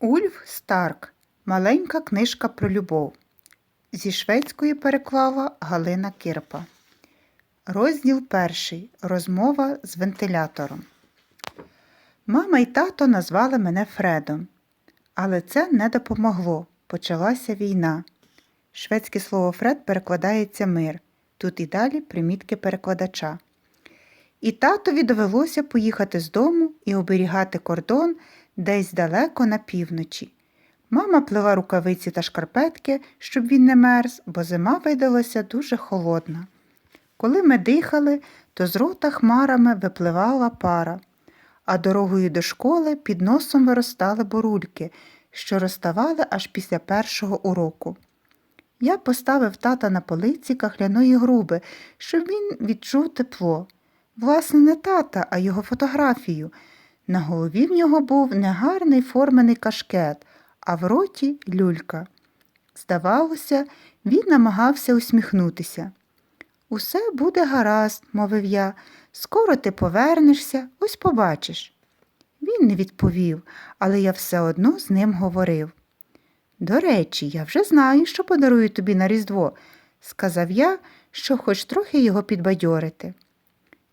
Ульф Старк. Маленька книжка про любов. Зі шведської переклала Галина Кирпа. Розділ перший. Розмова з вентилятором. Мама і тато назвали мене Фредом. Але це не допомогло. Почалася війна. Шведське слово Фред перекладається мир. Тут і далі примітки перекладача. І татові довелося поїхати з дому і оберігати кордон десь далеко на півночі. Мама плела рукавиці та шкарпетки, щоб він не мерз, бо зима видалася дуже холодна. Коли ми дихали, то з рота хмарами випливала пара, а дорогою до школи під носом виростали борульки, що розставали аж після першого уроку. Я поставив тата на полиці кахляної груби, щоб він відчув тепло. Власне, не тата, а його фотографію. На голові в нього був негарний формений кашкет, а в роті люлька. Здавалося, він намагався усміхнутися. Усе буде гаразд, мовив я, скоро ти повернешся, ось побачиш. Він не відповів, але я все одно з ним говорив. До речі, я вже знаю, що подарую тобі на Різдво, сказав я, що хоч трохи його підбадьорити.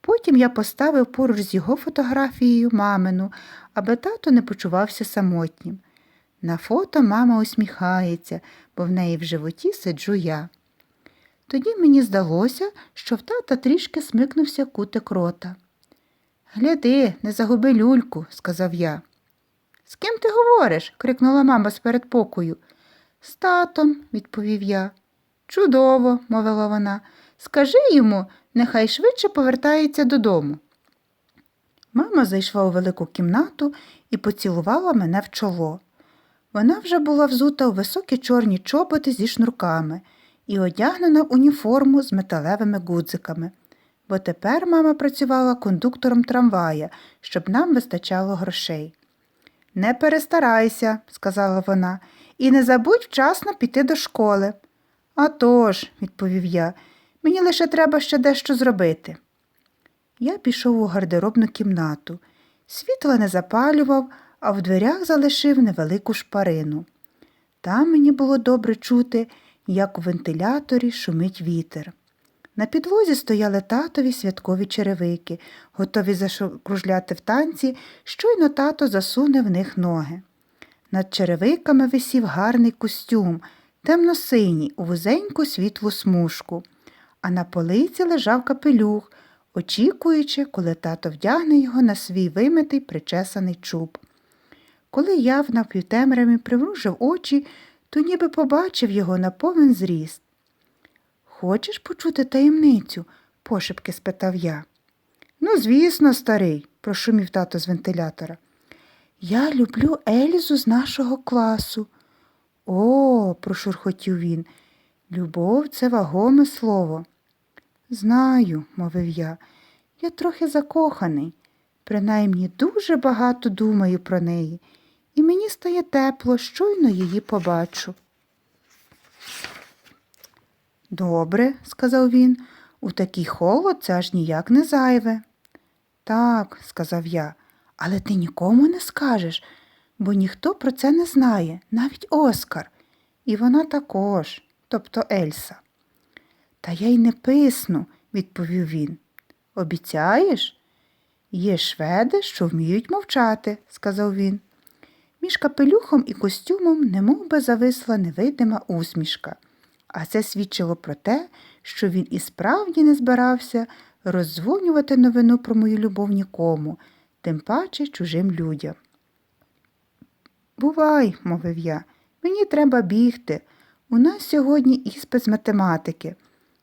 Потім я поставив поруч з його фотографією мамину, аби тато не почувався самотнім. На фото мама усміхається, бо в неї в животі сиджу я. Тоді мені здалося, що в тата трішки смикнувся кутик рота. Гляди, не загуби люльку, сказав я. З ким ти говориш? крикнула мама з передпокою. З татом, відповів я. Чудово, мовила вона. Скажи йому, нехай швидше повертається додому. Мама зайшла у велику кімнату і поцілувала мене в чоло. Вона вже була взута у високі чорні чоботи зі шнурками і одягнена в уніформу з металевими гудзиками, бо тепер мама працювала кондуктором трамвая, щоб нам вистачало грошей. Не перестарайся, сказала вона, і не забудь вчасно піти до школи. «А тож», – відповів я, мені лише треба ще дещо зробити. Я пішов у гардеробну кімнату. Світла не запалював, а в дверях залишив невелику шпарину. Там мені було добре чути, як у вентиляторі шумить вітер. На підлозі стояли татові святкові черевики, готові закружляти в танці, щойно тато засуне в них ноги. Над черевиками висів гарний костюм, темно-синій, у вузеньку світлу смужку, а на полиці лежав капелюх, очікуючи, коли тато вдягне його на свій вимитий причесаний чуб. Коли я в напівтемряві примружив очі, то ніби побачив його на повен зріст. Хочеш почути таємницю? пошепки спитав я. Ну, звісно, старий, прошумів тато з вентилятора. Я люблю Елізу з нашого класу. О, прошурхотів він. Любов це вагоме слово. Знаю, мовив я, я трохи закоханий, принаймні дуже багато думаю про неї, і мені стає тепло, щойно її побачу. Добре, сказав він, у такий холод це аж ніяк не зайве. Так, сказав я, але ти нікому не скажеш, бо ніхто про це не знає, навіть Оскар. І вона також, тобто Ельса. Та я й не писну, відповів він. Обіцяєш? Є шведи, що вміють мовчати, сказав він. Між капелюхом і костюмом немов би зависла невидима усмішка, а це свідчило про те, що він і справді не збирався роздзвонювати новину про мою любов нікому, тим паче чужим людям. Бувай, мовив я, мені треба бігти. У нас сьогодні іспит з математики,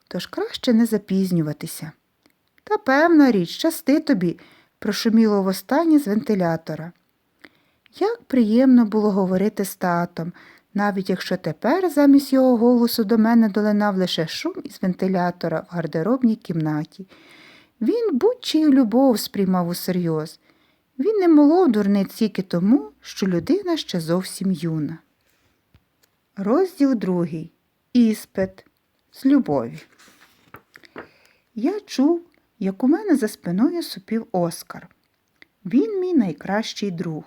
тож краще не запізнюватися. Та певна річ, щасти тобі, прошуміло востаннє з вентилятора. Як приємно було говорити з татом, навіть якщо тепер замість його голосу до мене долинав лише шум із вентилятора в гардеробній кімнаті. Він будь-чию любов сприймав усерйоз. Він не молов дурниць тільки тому, що людина ще зовсім юна. Розділ другий. Іспит з любові. Я чув, як у мене за спиною супів Оскар. Він мій найкращий друг.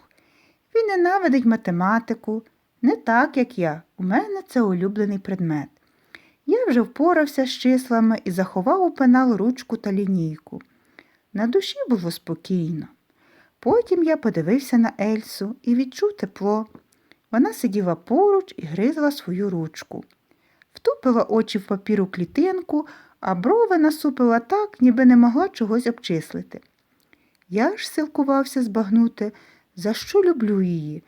Він ненавидить математику, не так, як я. У мене це улюблений предмет. Я вже впорався з числами і заховав у пенал ручку та лінійку. На душі було спокійно. Потім я подивився на Ельсу і відчув тепло. Вона сиділа поруч і гризла свою ручку. Втупила очі в папіру клітинку, а брови насупила так, ніби не могла чогось обчислити. Я ж силкувався збагнути, за що люблю її,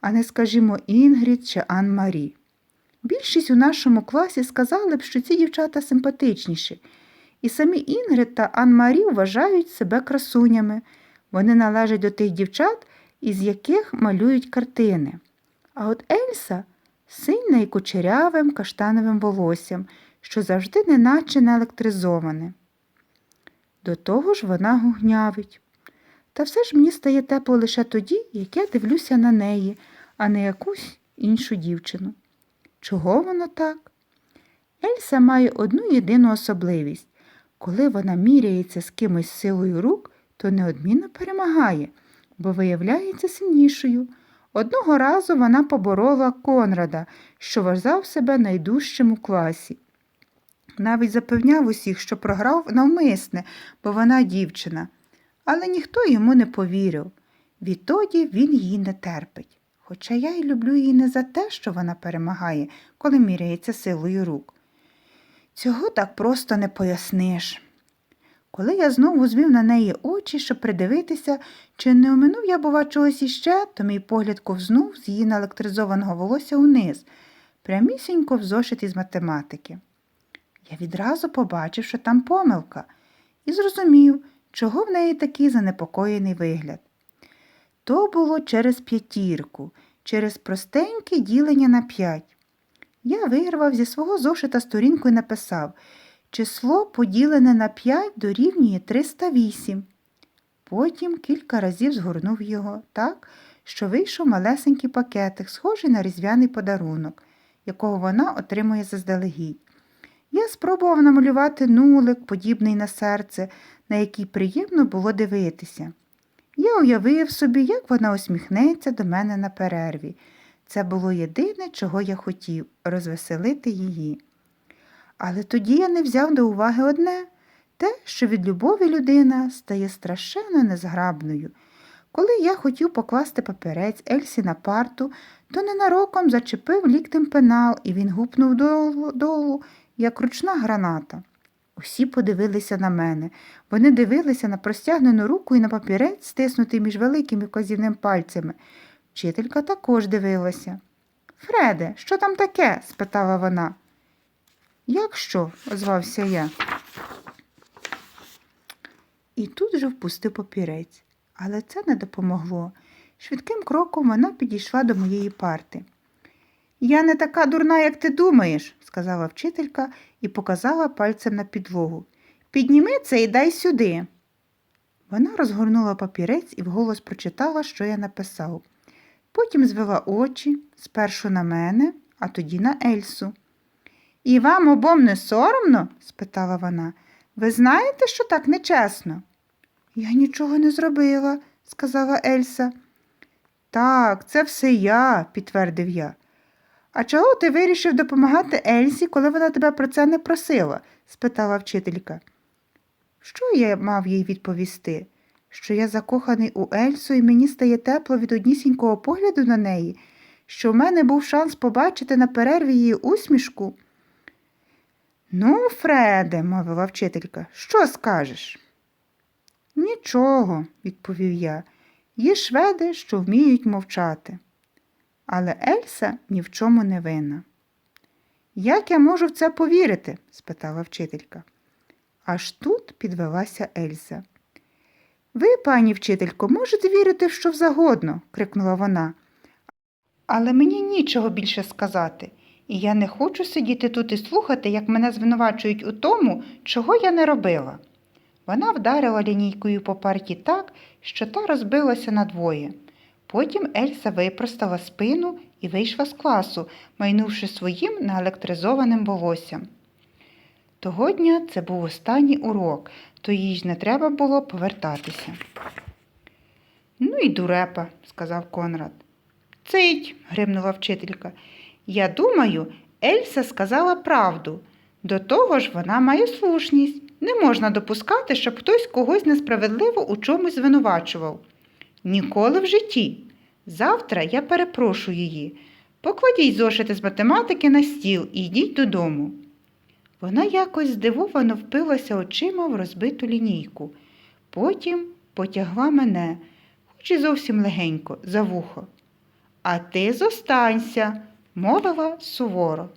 а не, скажімо, Інгрід чи Ан Марі. Більшість у нашому класі сказали б, що ці дівчата симпатичніші, і самі Інгрид та Ан Марі вважають себе красунями. Вони належать до тих дівчат, із яких малюють картини. А от Ельса сильна і кучерявим каштановим волоссям, що завжди неначе наелектризоване. До того ж вона гугнявить. Та все ж мені стає тепло лише тоді, як я дивлюся на неї, а не якусь іншу дівчину. Чого воно так? Ельса має одну єдину особливість. Коли вона міряється з кимось силою рук, то неодмінно перемагає, бо виявляється сильнішою. Одного разу вона поборола Конрада, що вважав себе найдужчим у класі. Навіть запевняв усіх, що програв навмисне, бо вона дівчина. Але ніхто йому не повірив. Відтоді він її не терпить. Хоча я й люблю її не за те, що вона перемагає, коли міряється силою рук. Цього так просто не поясниш. Коли я знову звів на неї очі, щоб придивитися, чи не оминув я, бува, чогось іще, то мій погляд ковзнув з її наелектризованого волосся униз, прямісінько в зошит із математики. Я відразу побачив, що там помилка, і зрозумів, чого в неї такий занепокоєний вигляд. То було через п'ятірку, через простеньке ділення на п'ять. Я вирвав зі свого зошита сторінку і написав число поділене на 5 дорівнює 308. Потім кілька разів згорнув його так, що вийшов малесенький пакетик, схожий на різдвяний подарунок, якого вона отримує заздалегідь. Я спробував намалювати нулик, подібний на серце, на який приємно було дивитися. Я уявив собі, як вона усміхнеться до мене на перерві. Це було єдине, чого я хотів розвеселити її. Але тоді я не взяв до уваги одне те, що від любові людина стає страшенно незграбною. Коли я хотів покласти папірець Ельсі на парту, то ненароком зачепив ліктем пенал, і він гупнув долу, як ручна граната. Усі подивилися на мене. Вони дивилися на простягнену руку і на папірець, стиснутий між великим і вказівним пальцями. Вчителька також дивилася. Фреде, що там таке? спитала вона. Як що? озвався я. І тут же впустив папірець, але це не допомогло. Швидким кроком вона підійшла до моєї парти. Я не така дурна, як ти думаєш, сказала вчителька і показала пальцем на підлогу. Підніми це і дай сюди. Вона розгорнула папірець і вголос прочитала, що я написав. Потім звела очі спершу на мене, а тоді на Ельсу. І вам обом не соромно? спитала вона. Ви знаєте, що так нечесно? Я нічого не зробила, сказала Ельса. Так, це все я, підтвердив я. А чого ти вирішив допомагати Ельсі, коли вона тебе про це не просила? спитала вчителька. Що я мав їй відповісти? Що я закоханий у Ельсу і мені стає тепло від однісінького погляду на неї, що в мене був шанс побачити на перерві її усмішку. Ну, Фреде, мовила вчителька, що скажеш? Нічого, відповів я. Є шведи, що вміють мовчати. Але Ельса ні в чому не винна. Як я можу в це повірити? спитала вчителька. Аж тут підвелася Ельза. Ви, пані вчителько, можете вірити в що завгодно, крикнула вона. Але мені нічого більше сказати, і я не хочу сидіти тут і слухати, як мене звинувачують у тому, чого я не робила. Вона вдарила лінійкою по парті так, що та розбилася надвоє. Потім Ельса випростала спину і вийшла з класу, майнувши своїм наелектризованим волоссям. Того дня це був останній урок, то їй ж не треба було повертатися. Ну і дурепа, сказав Конрад. Цить, гримнула вчителька. Я думаю, Ельса сказала правду. До того ж, вона має слушність. Не можна допускати, щоб хтось когось несправедливо у чомусь звинувачував. Ніколи в житті. Завтра я перепрошу її. Покладіть зошити з математики на стіл і йдіть додому. Вона якось здивовано впилася очима в розбиту лінійку. Потім потягла мене, хоч і зовсім легенько, за вухо. А ти зостанься, мовила суворо.